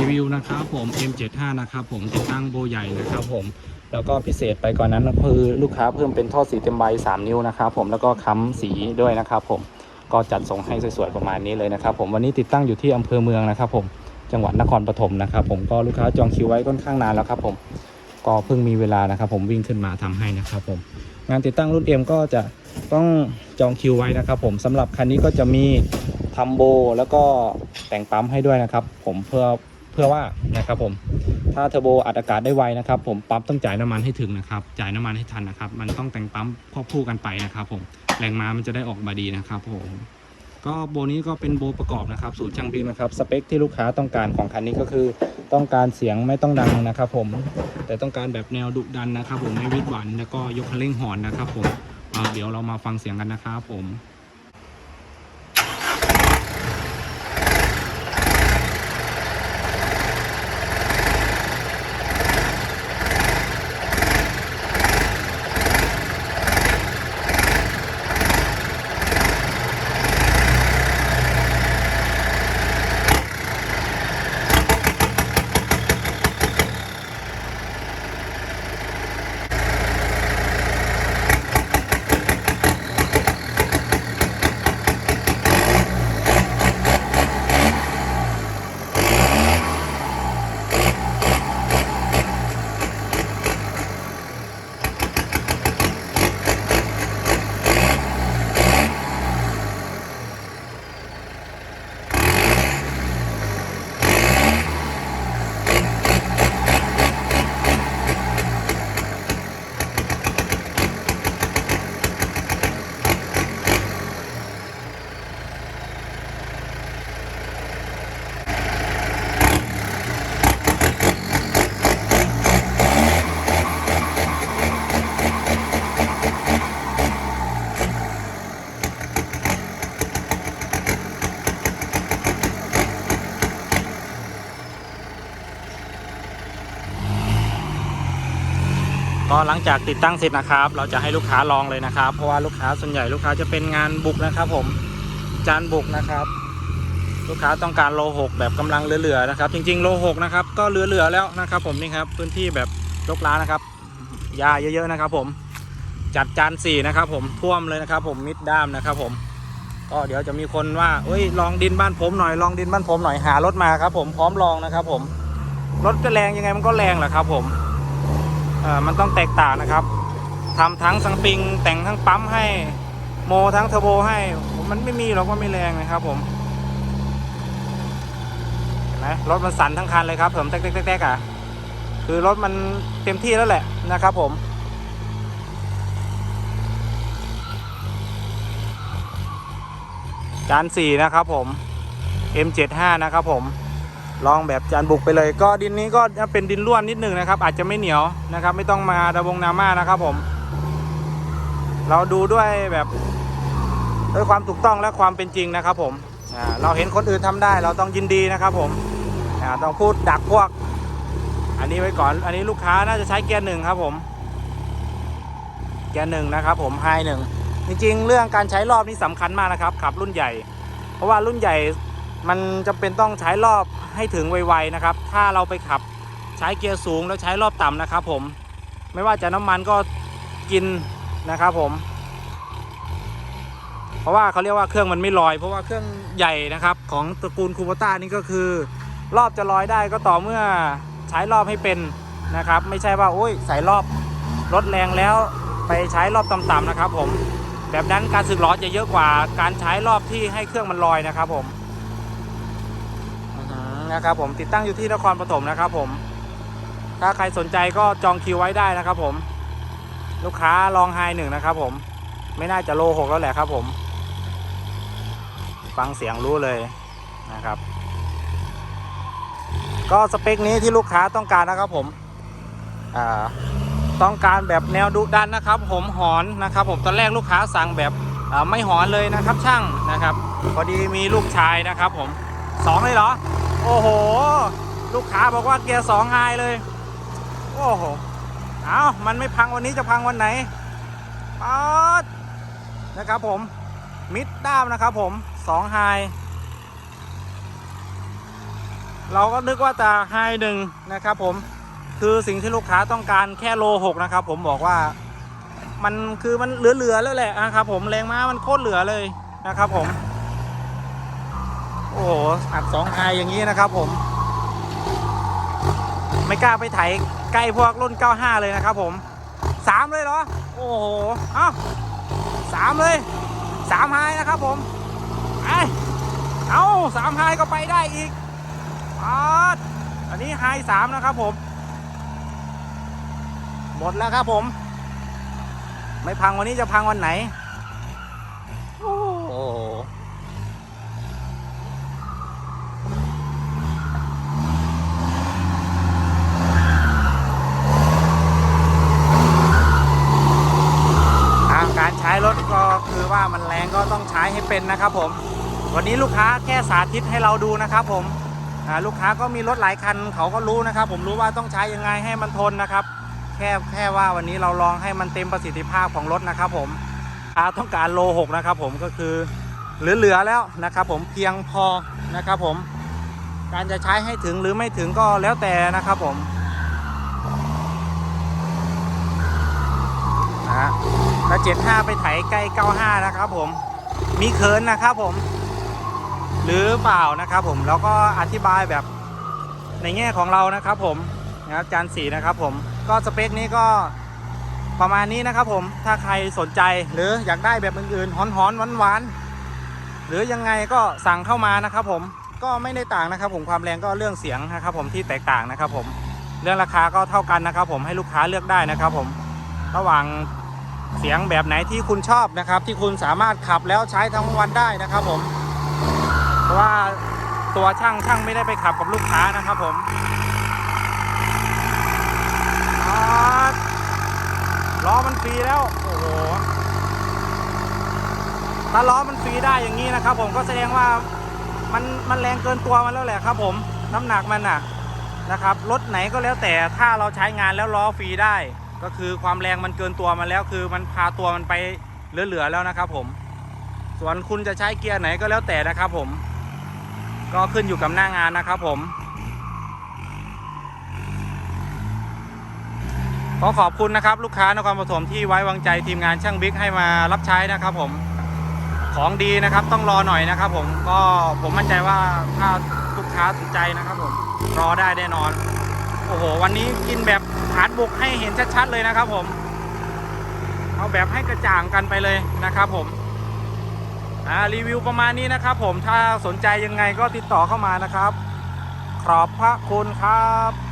รีวิวนะครับผม M75 นะครับผมติดตั้งโบใหญ่นะครับผมแล้วก็พิเศษไปกว่านนั้นคือลูกค้าเพิ่มเป็นท่อสีเต็มใบ 3 นิ้วนะครับผมแล้วก็ค้ำสีด้วยนะครับผมก็จัดส่งให้สวยๆประมาณนี้เลยนะครับผมวันนี้ติดตั้งอยู่ที่อำเภอเมืองนะครับผมจังหวัดนครปฐมนะครับผมก็ลูกค้าจองคิวไว้ค่อนข้างนานแล้วครับผมก็เพิ่งมีเวลานะครับผมวิ่งขึ้นมาทำให้นะครับผมงานติดตั้งรุ่น M ก็จะต้องจองคิวไว้นะครับผมสำหรับคันนี้ก็จะมีทำโบแล้วก็แต่งปั๊มให้ด้วยนะครับผมเพื่อ เพื่อว่านะครับผมถ้าเทอร์โบอัดอากาศได้ไวนะครับ ผมปั๊มต้องจ่ายน้ำมันให้ถึงนะครับ จ่ายน้ำมันให้ทันนะครับ มันต้องแต่งปั๊มควบคู่กันไปนะครับ ผมแรงม้ามันจะได้ออกมาดีนะครับผมก็โบนี้ก็เป็นโบประกอบนะครับสูตรช่างบีมนะครับสเปคที่ลูกค้าต้องการของคันนี้ก็คือ ต้องการเสียงไม่ต้องดังนะครับ ผมแต่ต้องการแบบแนวดุดันนะครับ ผมไม่วิดหวันแล้วก็ยกคันเร่งหอนนะครับ ผมเเดี๋ยวเรามาฟังเสียงกันนะครับผม ก็หลังจากติดตั้งเสร็จนะครับ เราจะให้ลูกค้าลองเลยนะครับ เพราะว่าลูกค้าส่วนใหญ่ลูกค้าจะเป็นงานบุกนะครับ ผมจานบุกนะครับ ลูกค้าต้องการโลหกแบบกำลังเหลือๆนะครับ จริงๆโลหกนะครับก็เหลือๆแล้วนะครับ ผมนี่ครับพื้นที่แบบรกร้านนะครับหญ้าเยอะๆนะครับ ผมจัดจานสี่นะครับ ผมท่วมเลยนะครับ ผมมิดด้ามนะครับ ผมก็เดี๋ยวจะมีคนว่าเอ้ยลองดินบ้านผมหน่อยลองดินบ้านผมหน่อยหารถมาครับ ผมพร้อมลองนะครับ ผมรถก็แรงยังไงมันก็แรงแหละครับ ผม มันต้องแตกต่างนะครับทำทั้งสังปิงแต่งทั้งปั๊มให้โมทั้งเทอร์โบให้มันไม่มีหรอกว่าไม่แรงนะครับผมเห็นไหมรถมันสั่นทั้งคันเลยครับผมแตกๆๆอะคือรถมันเต็มที่แล้วแหละนะครับผมจานสี่นะครับผม M75 นะครับผม ลองแบบจานบุกไปเลย ก็ดินนี้ก็เป็นดินร่วนนิดหนึ่งนะครับ อาจจะไม่เหนียวนะครับ ไม่ต้องมาดะวงนาม่านะครับผม เราดูด้วยแบบด้วยความถูกต้องและความเป็นจริงนะครับ ผมเราเห็นคนอื่นทำได้ เราต้องยินดีนะครับ ผมต้องพูดดักพวก อันนี้ไว้ก่อน อันนี้ลูกค้าน่าจะใช้เกียร์หนึ่งครับ ผม เกียร์หนึ่งนะครับ ผมไฮหนึ่งจริงๆ เรื่องการใช้รอบนี่สำคัญมากนะครับขับรุ่นใหญ่ เพราะว่ารุ่นใหญ่ มันจำเป็นต้องใช้รอบให้ถึงไวๆนะครับ ถ้าเราไปขับใช้เกียร์สูงแล้วใช้รอบต่ำนะครับ ผม ไม่ว่าจะน้ำมันก็กินนะครับผม เพราะว่าเขาเรียกว่าเครื่องมันไม่ลอย เพราะว่าเครื่องใหญ่นะครับ ของตระกูลคูโบต้านี่ก็คือ รอบจะลอยได้ก็ต่อเมื่อใช้รอบให้เป็นนะครับ ไม่ใช่ว่าโอ้ยใส่รอบรถแรงแล้วไปใช้รอบต่ำๆนะครับ ผม แบบนั้นการสึกล้อจะเยอะกว่าการใช้รอบที่ให้เครื่องมันลอยนะครับ ผม นะครับผมติดตั้งอยู่ที่นครปฐมนะครับผม ถ้าใครสนใจก็จองคิวไว้ได้นะครับผม ลูกค้าลองไฮหนึ่งนะครับผม ไม่น่าจะโลหกแล้วแหละครับผม ฟังเสียงรู้เลยนะครับ ก็สเปคนี้ที่ลูกค้าต้องการนะครับผมต้องการแบบแนวดุดันนะครับ ผมหอนนะครับ ผมตอนแรกลูกค้าสั่งแบบไม่หอนเลยนะครับ ช่างนะครับ พอดีมีลูกชายนะครับ ผมสองเลยเหรอ โอ้โห ลูกค้าบอกว่าเกียร์สองไฮเลย โอ้โห เอามันไม่พังวันนี้จะพังวันไหนป๊าดนะครับผม มิดด้ามนะครับผมสองไฮเราก็นึกว่าจะไฮหนึ่งนะครับผม คือสิ่งที่ลูกค้าต้องการแค่โลหกนะครับผมบอกว่ามันคือมันเหลือๆแล้วแหละนะครับผมแรงม้ามันโคตรเหลือเลยนะครับผม โอ้โหอัดสองไฮอย่างนี้นะครับผม ไม่กล้าไปไถใกล้พวกรุ่น 95 เลยนะครับผมสามเลยเหรอ โอ้โห เอ้าสามเลยสามไฮนะครับผมไอเอาสามไฮก็ไปได้อีกอาดอันนี้ไฮสามนะครับผม หมดแล้วครับผม ไม่พังวันนี้จะพังวันไหน โอ้โห ทาง การใช้รถก็คือว่ามันแรงก็ต้องใช้ให้เป็นนะครับผม วันนี้ลูกค้าแค่สาธิตให้เราดูนะครับผมลูกค้าก็มีรถหลายคันเขาก็รู้นะครับ ผมรู้ว่าต้องใช้ยังไงให้มันทนนะครับ แค่แค่ว่าวันนี้เราลองให้มันเต็มประสิทธิภาพของรถนะครับ ผมค้าต้องการโลหกนะครับ ผมก็คือเหลือๆแล้วนะครับ ผมเพียงพอนะครับ ผมการจะใช้ให้ถึงหรือไม่ถึงก็แล้วแต่นะครับ ผม นะฮะแล้ว75ไปไถใกล้95นะครับผมมีเคินนะครับผม หรือเปล่านะครับผมแล้วก็อธิบายแบบในแง่ของเรานะครับผมนะครับจานสีนะครับผมก็สเปคนี้ก็ประมาณนี้นะครับผมถ้าใครสนใจหรืออยากได้แบบอื่นๆหอนๆหวานๆหรือยังไงก็สั่งเข้ามานะครับผมก็ไม่ได้ต่างนะครับผมความแรงก็เรื่องเสียงนะครับผมที่แตกต่างนะครับผมเรื่องราคาก็เท่ากันนะครับผมให้ลูกค้าเลือกได้นะครับผมระหว่าง เสียงแบบไหนที่คุณชอบนะครับ ที่คุณสามารถขับแล้วใช้ทั้งวันได้นะครับผม เพราะว่าตัวช่างช่างไม่ได้ไปขับกับลูกค้านะครับผมล้อมันฟรีแล้ว โอ้โห ถ้าล้อมันฟรีได้อย่างนี้นะครับ ผมก็แสดงว่ามันมันแรงเกินตัวมันแล้วแหละครับ ผม น้ำหนักมันน่ะนะครับรถไหนก็แล้วแต่ถ้าเราใช้งานแล้วล้อฟรีได้ ก็คือความแรงมันเกินตัวมันแล้วคือมันพาตัวมันไปเหลือๆแล้วนะครับ ผม ส่วนคุณจะใช้เกียร์ไหนก็แล้วแต่นะครับ ผม ก็ขึ้นอยู่กับหน้างานนะครับ ผมขอขอบคุณนะครับ ลูกค้านครปฐมที่ไว้วางใจทีมงานช่างบิ๊กให้มารับใช้นะครับ ผมของดีนะครับต้องรอหน่อยนะครับ ผมก็ผมมั่นใจว่าถ้าลูกค้าสนใจนะครับ ผมรอได้แน่นอน โอ้โห วันนี้กินแบบาดบุกให้เห็นชัดๆเลยนะครับผม เอาแบบให้กระจ่างกันไปเลยนะครับผมอ่ารีวิวประมาณนี้นะครับผมถ้าสนใจยังไงก็ติดต่อเข้ามานะครับ ขอบพระคุณครับ